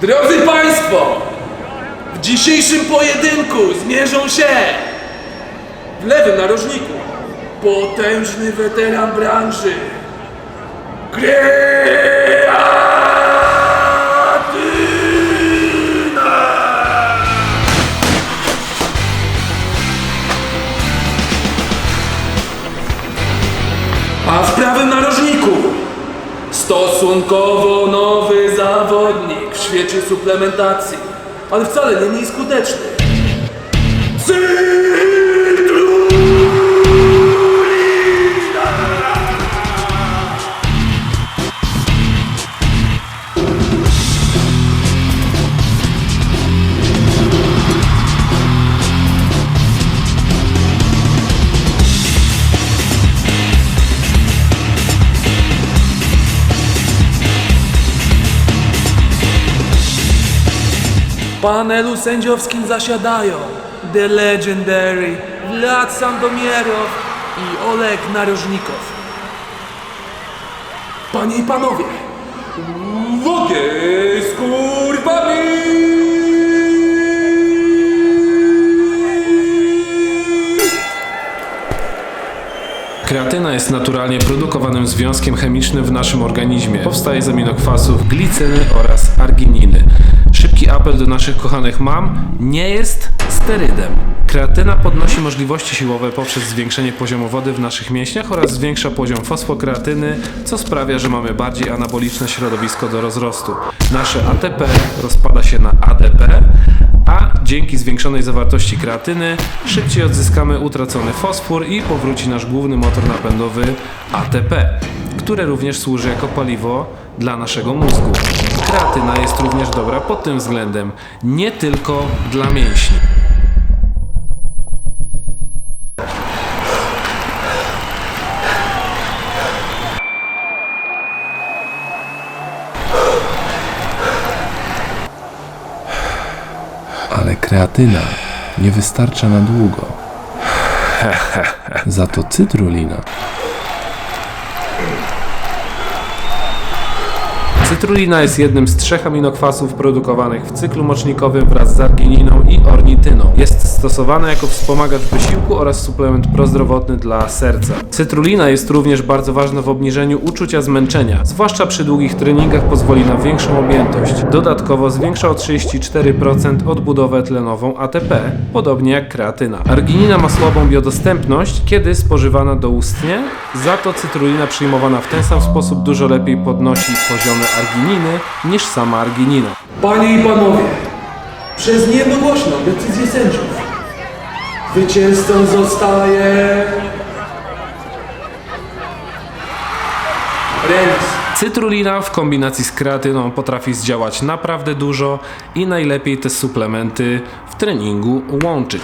Drodzy Państwo, w dzisiejszym pojedynku zmierzą się w lewym narożniku potężny weteran branży Kreatyna! A w prawym narożniku stosunkowo nowy zawodnik świecie suplementacji, ale wcale nie mniej skuteczny. Panelu sędziowskim zasiadają The Legendary Vlad Sandomierow i Oleg Narożnikow. Panie i panowie, w ogień z kurwami! Kreatyna jest naturalnie produkowanym związkiem chemicznym w naszym organizmie. Powstaje z aminokwasów glicyny oraz argininy. Szybki apel do naszych kochanych mam, nie jest sterydem. Kreatyna podnosi możliwości siłowe poprzez zwiększenie poziomu wody w naszych mięśniach oraz zwiększa poziom fosfokreatyny, co sprawia, że mamy bardziej anaboliczne środowisko do rozrostu. Nasze ATP rozpada się na ADP, a dzięki zwiększonej zawartości kreatyny szybciej odzyskamy utracony fosfor i powróci nasz główny motor napędowy ATP, które również służy jako paliwo dla naszego mózgu. Kreatyna jest również dobra pod tym względem, nie tylko dla mięśni. Ale kreatyna nie wystarcza na długo. Za to cytrulina Cytrulina jest jednym z trzech aminokwasów produkowanych w cyklu mocznikowym wraz z argininą i ornityną. Jest stosowana jako wspomagacz wysiłku oraz suplement prozdrowotny dla serca. Cytrulina jest również bardzo ważna w obniżeniu uczucia zmęczenia, zwłaszcza przy długich treningach pozwoli na większą objętość. Dodatkowo zwiększa o 34% odbudowę tlenową ATP, podobnie jak kreatyna. Arginina ma słabą biodostępność, kiedy spożywana doustnie, za to cytrulina przyjmowana w ten sam sposób dużo lepiej podnosi poziomy argininy niż sama arginina. Panie i panowie, przez niejednogłośną decyzję sędziów zwycięzcą zostaje remis. Cytrulina w kombinacji z kreatyną potrafi zdziałać naprawdę dużo i najlepiej te suplementy w treningu łączyć.